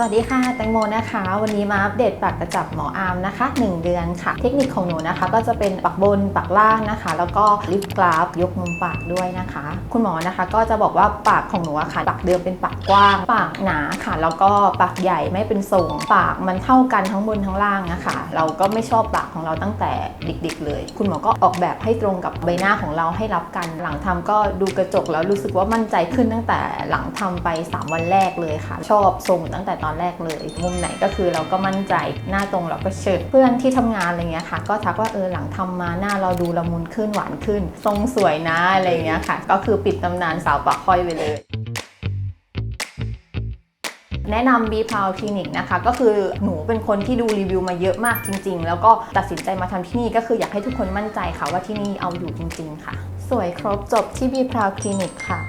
สวัสดีค่ะแตงโมนะคะ วันนี้มาอัปเดตปากกระจับหมออาร์มนะคะ 1 เดือนค่ะ เทคนิคของหนูนะคะ ก็จะเป็นปักบนปักล่างนะคะ แล้วก็ลิปกราฟยกมุมปากด้วยนะคะ คุณหมอนะคะก็จะบอกว่าปากของหนูอะค่ะปากเดิมเป็นปากกว้าง ปากหนาค่ะ แล้วก็ปากใหญ่ไม่เป็นทรงปากมันเท่ากันทั้งบนทั้งล่างนะคะเราก็ไม่ชอบปากของเราตั้งแต่เด็กๆเลย คุณหมอก็ออกแบบให้ตรงกับใบหน้าของเราให้รับกันหลังทำก็ดูกระจกแล้วรู้สึกว่ามั่นใจขึ้นตั้งแต่หลังทำไป 3 วันแรกเลยค่ะ ชอบทรงตั้งแต่ตอนอนแรกเลย มุมไหนก็คือเราก็มั่นใจหน้าตรงเราก็เชิดเพื่อนที่ทำงานอะไรเงี้ยค่ะ ก็ทักว่าเออหลังทำมาหน้าเราดูละมุนขึ้นหวานขึ้น ทรงสวยนะอะไรเงี้ยค่ะ ก็คือปิดตำนานสาวปากค่อยไปเลยแนะนำบีพาวคลินิกนะคะ ก็คือหนูเป็นคนที่ดูรีวิวมาเยอะมากจริง ๆ แล้วก็ตัดสินใจมาทำที่นี่ก็คืออยากให้ทุกคนมั่นใจค่ะว่าที่นี่เอาอยู่จริง ๆ ค่ะ สวยครบจบที่บีพาวคลินิกค่ะ